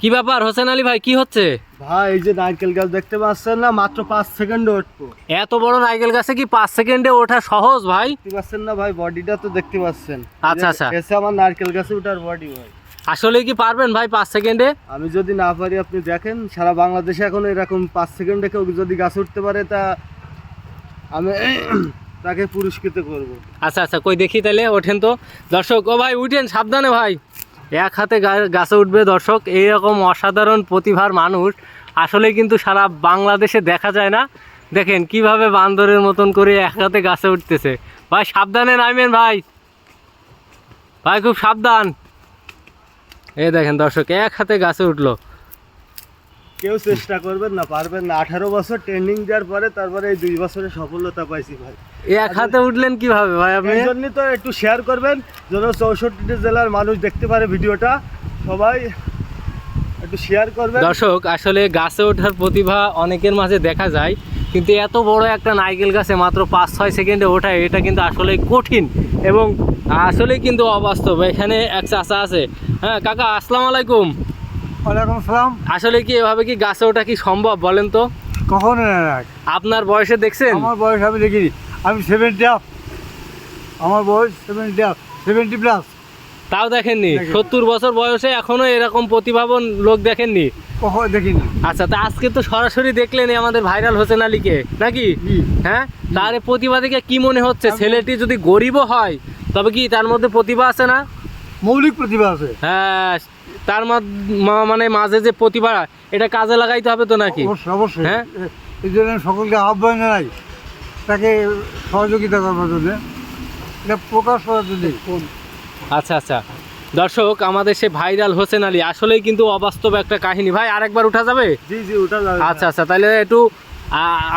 কি ব্যাপার? হোসেন আলী ভাই কি হচ্ছে? ভাই এই যে নারকেল গাছ দেখতে পাচ্ছেন না মাত্র পাঁচ সেকেন্ডে উঠবো। এত বড় নাইকেল গাছে কি পাঁচ সেকেন্ডে ওঠা সহজ ভাই? দেখতে পাচ্ছেন না ভাই বডিটা তো দেখতে পাচ্ছেন। আচ্ছা, আচ্ছা। এসে আমার নারকেল গাছে ওঠার বডি ভাই। আসলে কি পারবেন ভাই পাঁচ সেকেন্ডে? আমি যদি না পারি আপনি দেখেন সারা বাংলাদেশে এখন এরকম পাঁচ সেকেন্ডে কেউ যদি গাছে উঠতে পারে তা আমি তাকে পুরস্কৃত করব। আচ্ছা আচ্ছা কই দেখি তাহলে ওঠেন তো। দর্শক ও ভাই উঠেন সাবধানে ভাই। এক হাতে গাছে উঠবে দর্শক, এইরকম অসাধারণ প্রতিভার মানুষ আসলে কিন্তু সারা বাংলাদেশে দেখা যায় না। দেখেন কীভাবে বান্দরের মতন করে এক হাতে গাছে উঠতেছে। ভাই, সাবধানে নামেন ভাই। ভাই, খুব সাবধান। এই দেখেন দর্শক, এক হাতে গাছে উঠল। কেউ চেষ্টা করবেন না পারবেন না। আঠারো বছর ট্রেনিং দেওয়ার পরে তারপরে এই দুই বছরে সফলতা পাইছি ভাই। এক হাতে উঠলেন কীভাবে ভাই আপনি? এই জন্যই তো একটু শেয়ার করবেন যেন চৌষট্টি জেলার মানুষ দেখতে পারে ভিডিওটা। সবাই একটু শেয়ার করবেন। দর্শক আসলে গাছে ওঠার প্রতিভা অনেকের মাঝে দেখা যায় কিন্তু এত বড় একটা নারকেল গাছে মাত্র পাঁচ ছয় সেকেন্ডে ওঠা এটা কিন্তু আসলে কঠিন এবং আসলে কিন্তু অবাস্তব। এখানে এক চাচা আছে। হ্যাঁ কাকা আসসালামু আলাইকুম। ওয়ালাইকুম সালাম। আসলে কি এভাবে কি গাছে ওঠা কি সম্ভব বলেন তো? কখন আপনার বয়সে দেখছেন? আমার বয়স আমি দেখিনি। আমি সেভেন্টি আপ আমার বয়স সেভেন্টি আপ সেভেন্টি প্লাস তাও দেখেননি? সত্তর বছর বয়সে এখনও এরকম প্রতিভাবান লোক দেখেননি? কখন দেখিনি। আচ্ছা তা আজকে তো সরাসরি দেখলেন আমাদের ভাইরাল হোসেন আলীকে নাকি? হ্যাঁ? তার প্রতিভা দেখে কি মনে হচ্ছে? ছেলেটি যদি গরিবও হয় তবে কি তার মধ্যে প্রতিভা আছে না? মৌলিক প্রতিভা আছে। হ্যাঁ তার মানে মাঝে যে প্রতিভা এটা কাজে লাগাইতে হবে তো নাকি? অবশ্যই হ্যাঁ? এই জন্য সকলকে আহ্বান জানাই তাকে সহযোগিতা করবার জন্য। এটা প্রকাশ করার জন্য। আচ্ছা আচ্ছা। দর্শক আমাদের সে ভাইরাল হোসেন আলী আসলেই কিন্তু অবাস্তব একটা কাহিনী। ভাই আরেকবার উঠা যাবে? জি জি ওটা যাবে। আচ্ছা আচ্ছা তাহলে একটু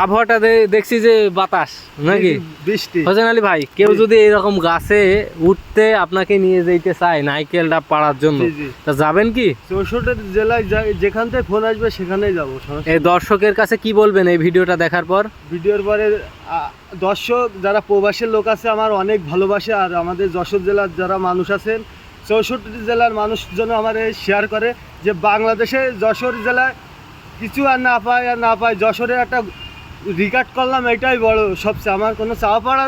আবহাওয়াটা দেখছি যে বাতাস নাকি? বৃষ্টি। হোসেন আলী ভাই কেউ যদি এরকম গাছে উঠতে আপনাকে নিয়ে যেতে চায় নাইকেলটা পাড়ার জন্য। তা যাবেন কি? চৌষট্টি জেলায় যেখান থেকে ফোন আসবে সেখানেই যাব এই দর্শকের কাছে কি বলবেন এই ভিডিওটা দেখার পর? ভিডিওর পরে দর্শক যারা প্রবাসের লোক আছে আমার অনেক ভালোবাসে আর আমাদের যশোর জেলার যারা মানুষ আছেন চৌষট্টি জেলার মানুষ যেন আমার শেয়ার করে যে বাংলাদেশে যশোর জেলায় কিছু আর না পাই আর না পাই। যশোরে একটা রিকার্ড করলাম এটাই বড় সবচেয়ে আমার কোনো চাওয়া পাড়া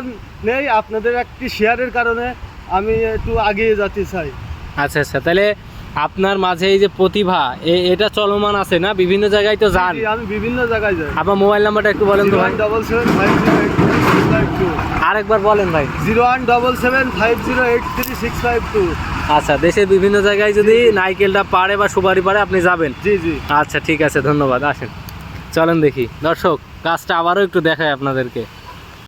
নেই আপনাদের একটি শেয়ারের কারণে আমি একটু আগিয়ে যেতে চাই। আচ্ছা আচ্ছা। তাহলে আপনার মাঝে এই যে প্রতিভা এটা চলমান আছে না? বিভিন্ন জায়গায় তো যান। আমি বিভিন্ন জায়গায় যাই। আপনার মোবাইল নাম্বারটা একটু বলেন তো ভাই। ডবল সেভেন ফাইভ আরেকবার বলেন ভাই। Zero one double seven five zero eight three six five two. আচ্ছা দেশের বিভিন্ন জায়গায় যদি নাইকেলটা পারে বা সুপারি পারে আপনি যাবেন। জি জি। আচ্ছা ঠিক আছে ধন্যবাদ। আসেন চলেন দেখি। দর্শক কাজটা আবারও একটু দেখায় আপনাদেরকে।